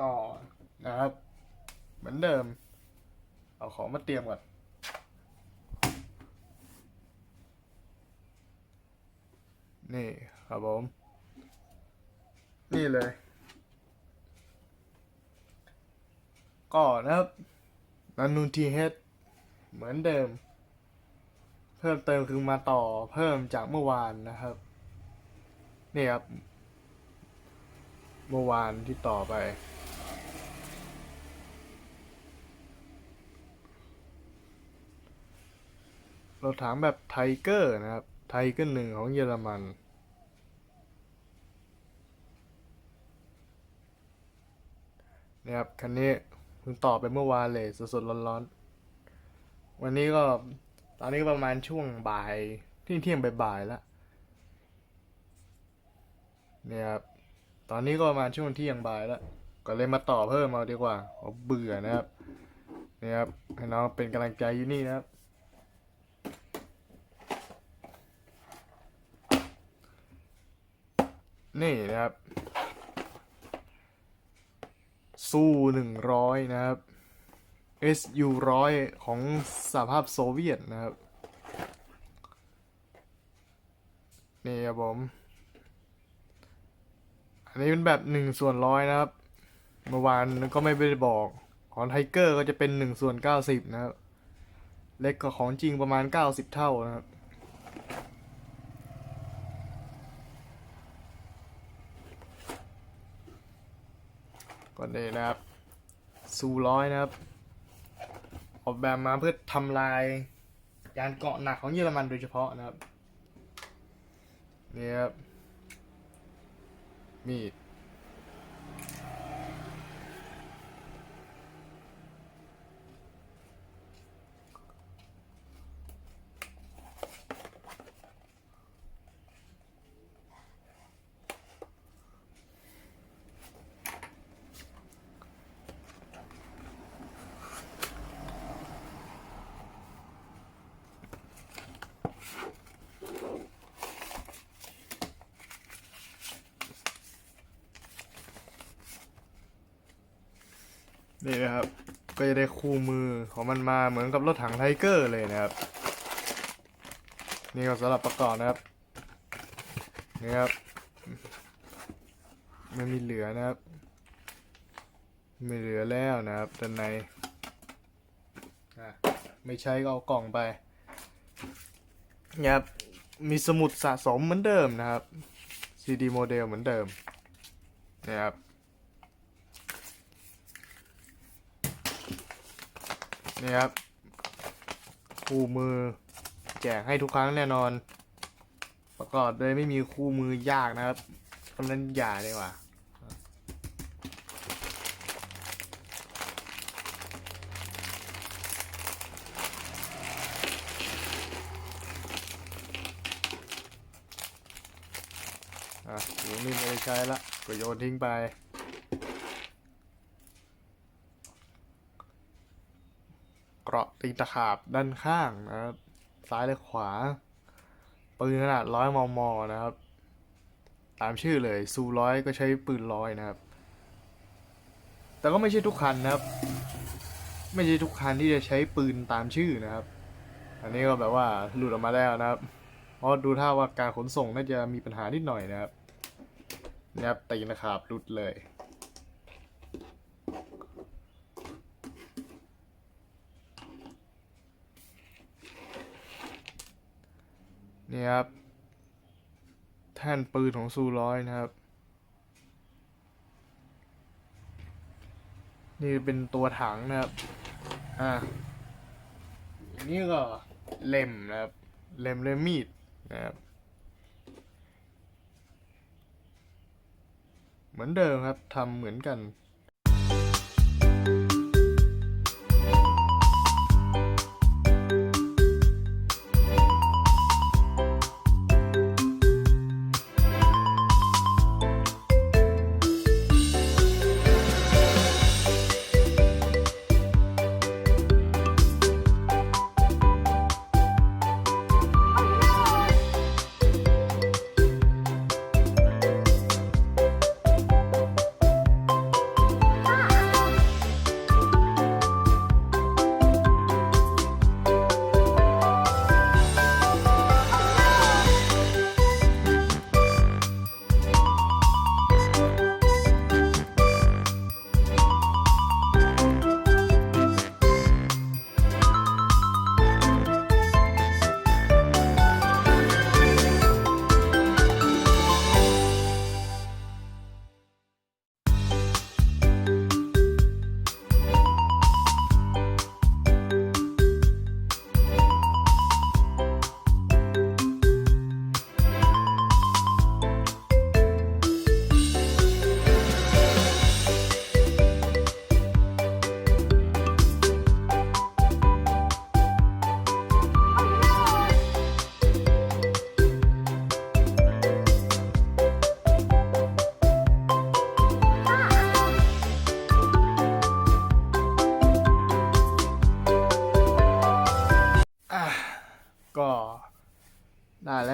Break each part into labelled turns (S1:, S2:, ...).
S1: ก็นะครับ เหมือนเดิม เอาของมาเตรียมก่อนนี่ครับผม นี่เลย ก็นะครับนันนูนทีเฮดเหมือนเดิม เพิ่มเติมคือมาต่อเพิ่มจากเมื่อวานนะครับ นี่ครับ เมื่อวานที่ต่อไป เรถถังแบบไทเกอร์นะครับ ไทเกอร์หนึ่งของเยอรมันนี่ยครับ คันนี้เพิ่งต่อไปเมื่อวานเลยสดๆร้อนๆ วันนี้ก็ตอนนี้ก็ประมาณช่วงบ่ายเที่ยงเที่ยงบ่ายๆแล้วเนี่ยครับ ตอนนี้ก็ประมาณช่วงเที่ยงบ่ายแล้ว ก็เลยมาต่อเพิ่มเอาดีกว่าเอาเบื่อนะครับ เนี่ยครับให้น้องเป็นกำลังใจอยู่นี่นะครับ นี่นะครับสู้หนึ่งร้อยนะครับ SU ร้อยของสหภาพโซเวียตนะครับ นี่ครับผม อันนี้เป็นแบบหนึ่งส่วนร้อยนะครับ เมื่อวานก็ไม่ได้บอกของไทเกอร์ก็จะเป็นหนึ่งส่วนเก้าสิบนะครับ เล็กกว่าของจริงประมาณเก้าสิบเท่านะครับ วันนี้นะครับซูร้อยนะครับ ออกแบบมาเพื่อทำลายยานเกาะหนักของเยอรมันโดยเฉพาะนะครับนี่ครับมีด นี่นะครับ ก็จะได้คู่มือของมันมาเหมือนกับรถถังไทเกอร์เลยนะครับ นี่ก็สำหรับประกอบนะครับ นี่ครับไม่มีเหลือนะครับ ไม่เหลือแล้วนะครับด้านในไม่ใช้ก็เอากล่องไปนี่ครับมีสมุดสะสมเหมือนเดิมนะครับ CD โมเดลเหมือนเดิมนี่ครับ นี่ครับคู่มือแจกให้ทุกครั้งแน่นอน ประกอบโดยไม่มีคู่มือยากนะครับเพราะฉะนั้นอย่าเลยว่ะอะหนูนี่ไม่ได้ใช้ละก็โยนทิ้งไป เกราะ ตีนตะขาบด้านข้างนะครับซ้ายและขวา ปืนขนาดร้อยมมนะครับ ตามชื่อเลยซูร้อยก็ใช้ปืนร้อยนะครับ แต่ก็ไม่ใช่ทุกคันนะครับ ไม่ใช่ทุกคันที่จะใช้ปืนตามชื่อนะครับ อันนี้ก็แบบว่าหลุดออกมาแล้วนะครับ เพราะดูท่าว่าการขนส่งน่าจะมีปัญหานิดหน่อยนะครับนะครับตีนตะขาบหลุดเลย นี่ครับ แท่นปืนของซูร้อยนะครับ นี่เป็นตัวถังนะครับ อ่าอันนี้ก็เล่มนะครับ เล่มเล่มมีดนะครับ เหมือนเดิมครับทำเหมือนกัน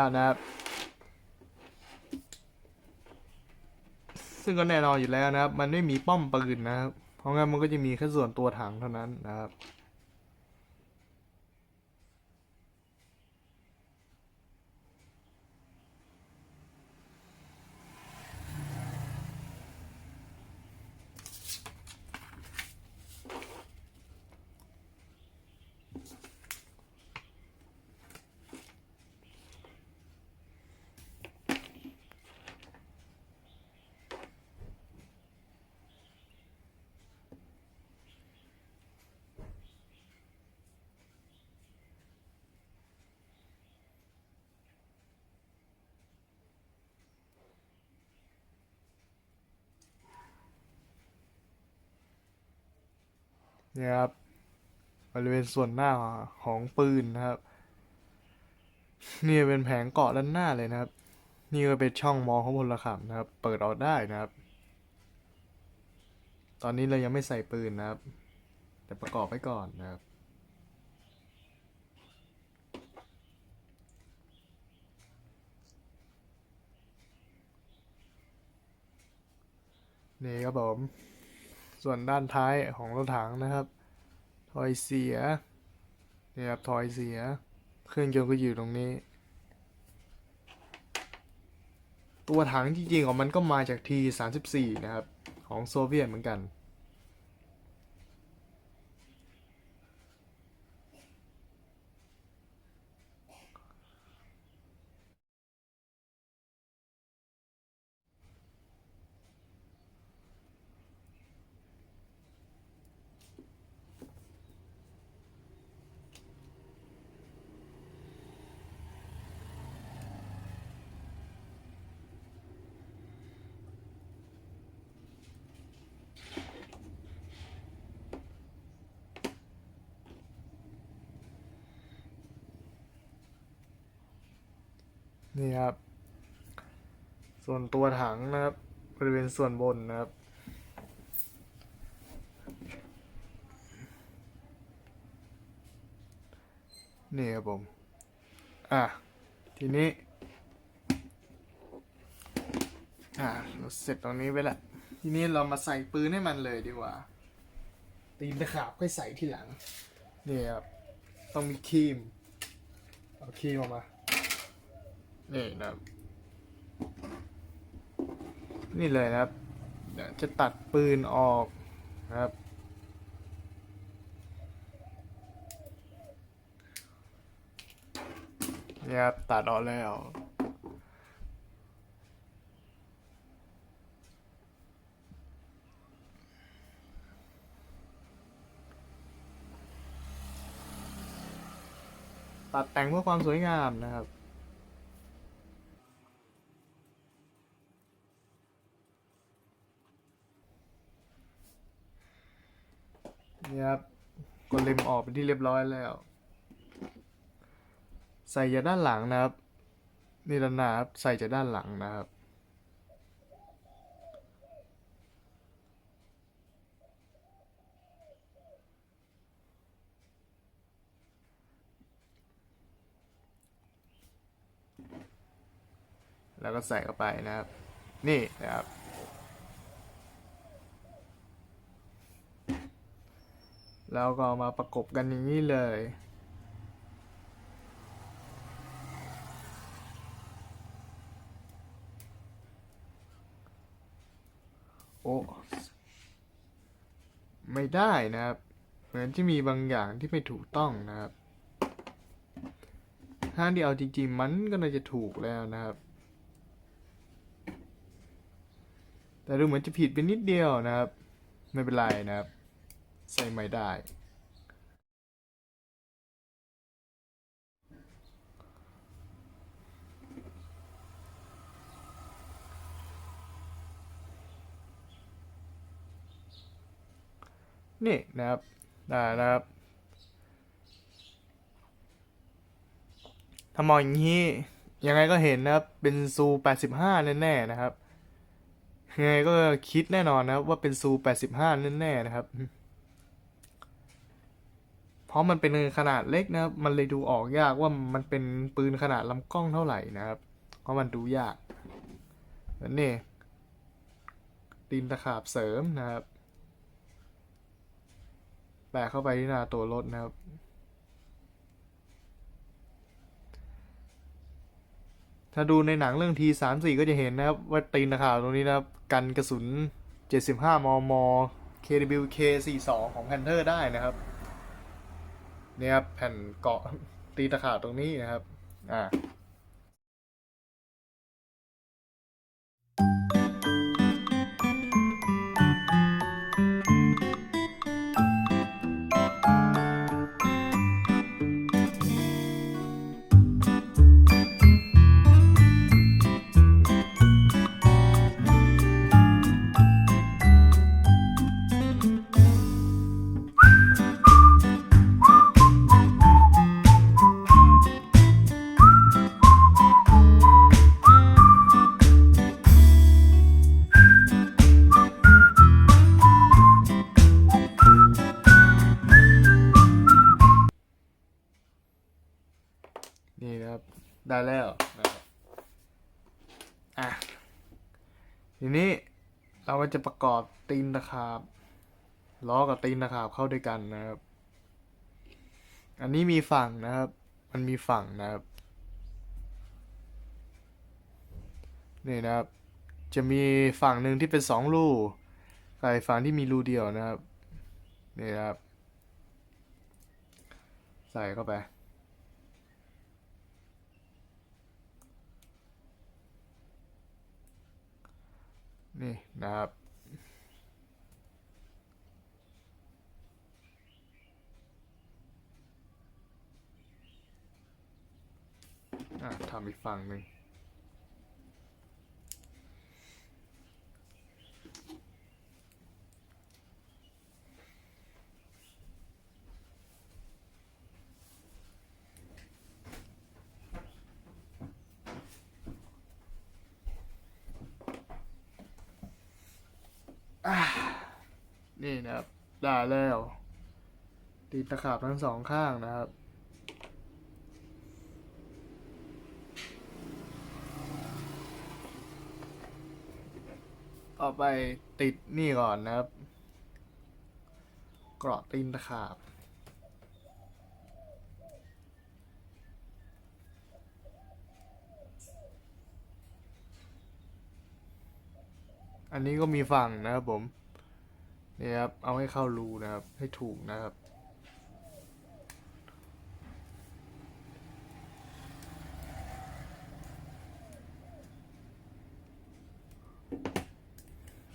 S1: แล้วนะครับ ซึ่งก็แน่นอนอยู่แล้วนะครับ มันไม่มีป้อมปืนนะครับ เพราะงั้นมันก็จะมีแค่ส่วนตัวถังเท่านั้นนะครับ เนี่ยครับบริเวณส่วนหน้าของปืนนะครับ นี่เป็นแผงเกาะด้านหน้าเลยนะครับ นี่ก็เป็นช่องมองของพลขับนะครับ เปิดออกได้นะครับ ตอนนี้เรายังไม่ใส่ปืนนะครับ แต่ประกอบไว้ก่อนนะครับนี่ครับผม ส่วนด้านท้ายของรถถังนะครับ ถอยเสียนะครับถอยเสีย เครื่องยนต์ก็อยู่ตรงนี้ ตัวถังจริงๆของมันก็มาจาก T34 นะครับ ของโซเวียตเหมือนกัน นี่ครับ ส่วนตัวถังนะครับ บริเวณส่วนบนนะครับ นี่ครับผม อะ ทีนี้ อะเราเสร็จตรงนี้ไปละ ทีนี้เรามาใส่ปืนให้มันเลยดีกว่า ตีนตะขาบค่อยใส่ทีหลัง นี่ครับ ต้องมีครีม เอาครีมออกมา นี่นะครับ นี่เลยนะครับเดี๋ยวจะตัดปืนออกนะครับ นี่ครับ ตัดออกแล้วตัดแต่งเพื่อความสวยงามนะครับ นี่ครับกดเล็มออกเป็นที่เรียบร้อยแล้ว ใส่จากด้านหลังนะครับ นี่ด้านหน้าครับใส่จากด้านหลังนะครับแล้วก็ใส่เข้าไปนะครับ นี่นะครับ แล้วก็มาประกบกันอย่างนี้เลย โอ้ไม่ได้นะครับ เหมือนที่มีบางอย่างที่ไม่ถูกต้องนะครับถ้าที่เอาจริงๆ มันก็น่าจะถูกแล้วนะครับ แต่ดูเหมือนจะผิดไปนิดเดียวนะครับ ไม่เป็นไรนะครับ ใส่ไม่ได้ นี่นะครับได้นะครับถ้ามองอย่างนี้ยังไงก็เห็นนะครับ เป็นซู85 แน่ๆนะครับยังไงก็คิดแน่นอนนะครับว่าเป็นซู85 แน่ๆนะครับ เพราะมันเป็นขนาดเล็กนะครับ มันเลยดูออกยากว่ามันเป็นปืนขนาดลำกล้องเท่าไหร่นะครับ เพราะมันดูยากนั่นนี่ตีนตะขาบเสริมนะครับ แปะเข้าไปที่หน้าตัวรถนะครับ ถ้าดูในหนังเรื่องทีสามสี่ก็จะเห็นนะครับ ว่าตีนตะขาบตรงนี้นะครับ กันกระสุน 75 มม KWK 42 ของ Panther ได้นะครับ เนี่ยครับแผ่นเกาะตีตะขาบตรงนี้นะครับ อ่า ได้แล้วนะครับอะทีนี้เราก็จะประกอบตีนตะขาบล้อกับตีนตะขาบเข้าด้วยกันนะครับ อันนี้มีฝั่งนะครับ มันมีฝั่งนะครับนี่นะครับ จะมีฝั่งหนึ่งที่เป็นสองรูกับอีกฝั่งที่มีรูเดียวนะครับนี่นะครับ ใส่เข้าไป นี่นะครับ อะทำอีกฝั่งหนึ่ง นี่นะครับ ได้แล้ว ตีตะขาบทั้งสองข้างนะครับต่อไปติดนี่ก่อนนะครับเกราะตีนตะขาบ อันนี้ก็มีฝั่งนะครับผม นี่ครับ เอาให้เข้ารูนะครับ ให้ถูกนะครับ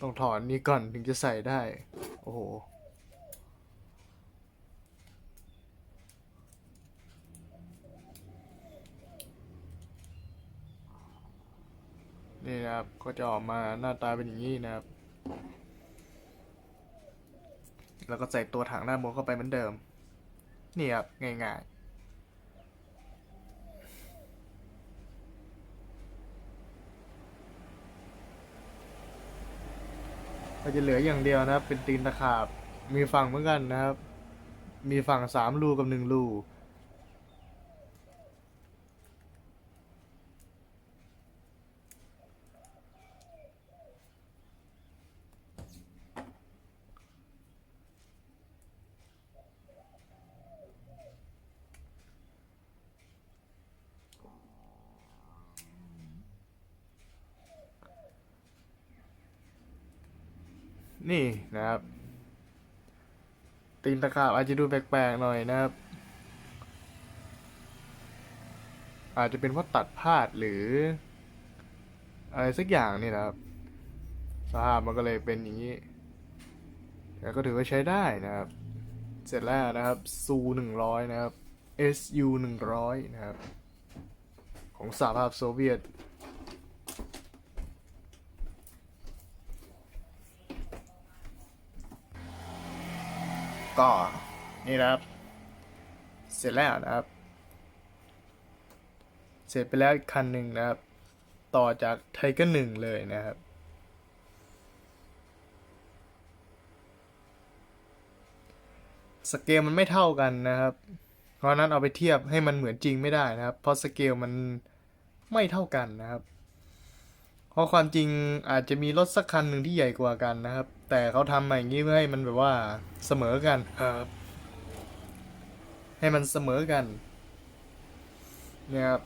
S1: ต้องถอนนี้ก่อนถึงจะใส่ได้ โอ้โหนี่นะครับ ก็จะออกมาหน้าตาเป็นอย่างนี้นะครับ แล้วก็ใส่ตัวถังด้านบนเข้าไปเหมือนเดิม นี่ครับ ง่ายๆก็จะเหลืออย่างเดียวนะครับ เป็นตีนตะขาบ มีฝั่งเหมือนกันนะครับ มีฝั่งสามรูกับหนึ่งรู นี่นะครับตีนตะขาบอาจจะดูแปลกๆหน่อยนะครับ อาจจะเป็นเพราะตัดพลาดหรือ อะไรสักอย่างนี่นะครับสภาพมันก็เลยเป็นอย่างนี้แต่ก็ถือว่าใช้ได้นะครับ เสร็จแล้วนะครับซูหนึ่งร้อยนะครับ SU หนึ่งร้อยนะครับ ของสหภาพโซเวียต ก็นี่นะครับ เสร็จแล้วนะครับ เสร็จไปแล้วอีกคันหนึ่งนะครับ ต่อจากไทเกอร์หนึ่งเลยนะครับสเกลมันไม่เท่ากันนะครับ เพราะนั้นเอาไปเทียบให้มันเหมือนจริงไม่ได้นะครับ เพราะสเกลมันไม่เท่ากันนะครับ เพราะความจริงอาจจะมีรถสักคันหนึ่งที่ใหญ่กว่ากันนะครับ แต่เขาทำมาอย่างนี้เพื่อให้มันแบบว่าเสมอกันครับให้มันเสมอกันเนี่ยครับ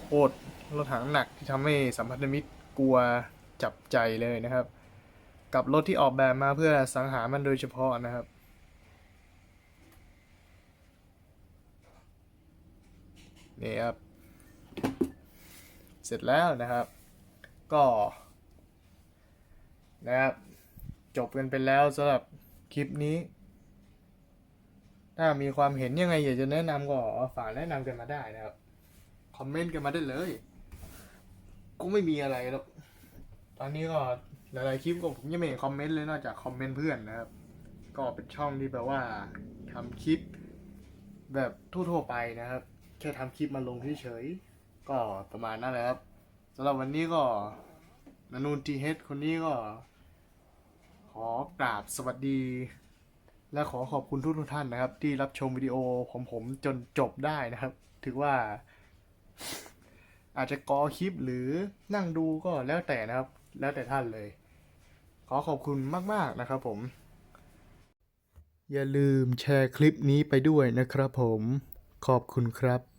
S1: โคตรรถถังหนักที่ทำให้สัมพันธมิตรกลัวจับใจเลยนะครับ กับรถที่ออกแบบมาเพื่อสังหารมันโดยเฉพาะนะครับนี่ครับ เสร็จแล้วนะครับ ก็ นะครับ จบกันไปแล้วสำหรับคลิปนี้ ถ้ามีความเห็นยังไงอยากจะแนะนำก็ฝากแนะนำกันมาได้นะครับ คอมเมนต์กันมาได้เลย ก็ไม่มีอะไรแล้ว ตอนนี้ก็หลายๆคลิปก็ผมยังไม่เห็นคอมเมนต์เลยนอกจากคอมเมนต์เพื่อนนะครับ ก็เป็นช่องที่แบบว่าทำคลิปแบบทั่วๆไปนะครับ แค่ทำคลิปมาลงเฉยๆก็ประมาณนั้นแหละครับสำหรับวันนี้ก็นานูนทีเฮดคนนี้ก็ ขอกราบสวัสดี และขอขอบคุณทุกทุกท่านนะครับ ที่รับชมวิดีโอของผมจนจบได้นะครับ ถือว่า อาจจะกอคลิปหรือนั่งดูก็แล้วแต่นะครับ แล้วแต่ท่านเลย ขอขอบคุณมาก ๆ นะครับผม อย่าลืมแชร์คลิปนี้ไปด้วยนะครับผม ขอบคุณครับ